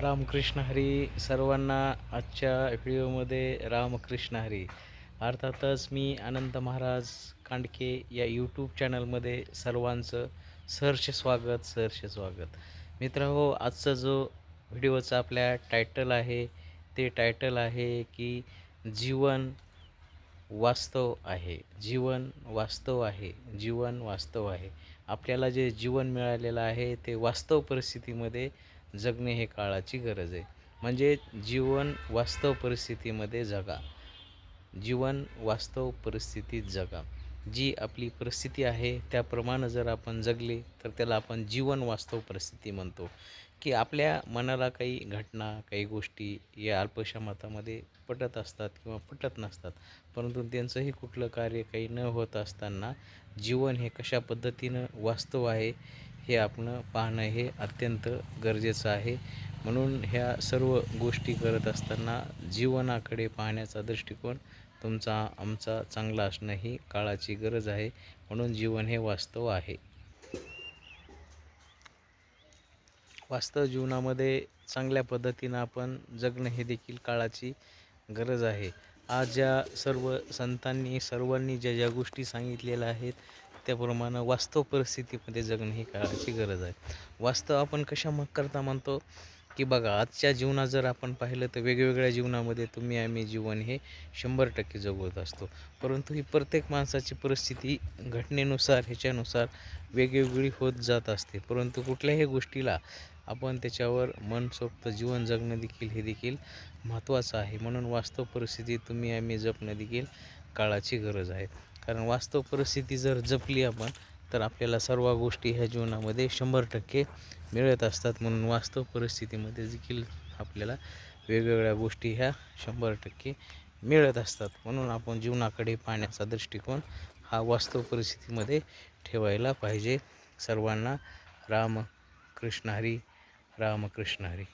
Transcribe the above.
रामकृष्ण हरी सर्वांना आजच्या व्हिडिओमध्ये रामकृष्ण हरी. अर्थातच मी अनंत महाराज कांडके या यूट्यूब चॅनलमध्ये सर्वांचं सहर्ष स्वागत सहर्ष स्वागत. मित्रांनो आजचा जो व्हिडिओचा आपल्या टायटल आहे ते टायटल आहे की जीवन वास्तव आहे. जीवन वास्तव आहे. जीवन वास्तव आहे. आपल्याला जे जीवन मिळालेलं आहे ते वास्तव परिस्थितीमध्ये जगणे हे काळाची गरज आहे. म्हणजे जीवन वास्तव परिस्थितीमध्ये जगा. जीवन वास्तव परिस्थितीत जगा. जी आपली परिस्थिती आहे त्याप्रमाणे जर आपण जगले तर त्याला आपण जीवन वास्तव परिस्थिती म्हणतो. की आपल्या मनाला काही घटना काही गोष्टी या अल्पशा मतामध्ये पटत असतात किंवा पटत नसतात. परंतु त्यांचंही कुठलं कार्य काही न होत असताना जीवन हे कशा पद्धतीनं वास्तव आहे हे आपण पाहणं हे अत्यंत गरजेचं आहे. म्हणून ह्या सर्व गोष्टी करत असताना जीवनाकडे पाहण्याचा दृष्टिकोन तुमचा आमचा चांगला असणं ही काळाची गरज आहे. म्हणून जीवन हे वास्तव आहे. वास्तव जीवनामध्ये चांगल्या पद्धतीनं आपण जगणं हे देखील काळाची गरज आहे. आज ज्या सर्व संतांनी सर्वांनी ज्या ज्या गोष्टी सांगितलेल्या आहेत त्याप्रमाणे वास्तव परिस्थितीमध्ये जगणं ही काळाची गरज आहे. वास्तव आपण कशा मग करता म्हणतो? की बघा आजच्या जीवनात जर आपण पाहिलं तर वेगवेगळ्या जीवनामध्ये तुम्ही आम्ही जीवन हे शंभर टक्के जगवत असतो. परंतु ही प्रत्येक माणसाची परिस्थिती घटनेनुसार ह्याच्यानुसार वेगवेगळी होत जात असते. परंतु कुठल्याही गोष्टीला आपण त्याच्यावर मनसोक्त जीवन जगणं देखील हे देखील महत्त्वाचं आहे. म्हणून वास्तव परिस्थिती तुम्ही आम्ही जपणं देखील काळाची गरज आहे. कारण वास्तव परिस्थिती जर जपली आपण तर आपल्याला सर्व गोष्टी ह्या जीवनामध्ये शंभर टक्के मिळत असतात. म्हणून वास्तव परिस्थितीमध्ये देखील आपल्याला वेगवेगळ्या गोष्टी ह्या शंभर टक्के मिळत असतात. म्हणून आपण जीवनाकडे पाहण्याचा दृष्टिकोन हा वास्तव परिस्थितीमध्ये ठेवायला पाहिजे. सर्वांना राम कृष्ण हरी रामकृष्ण हरी.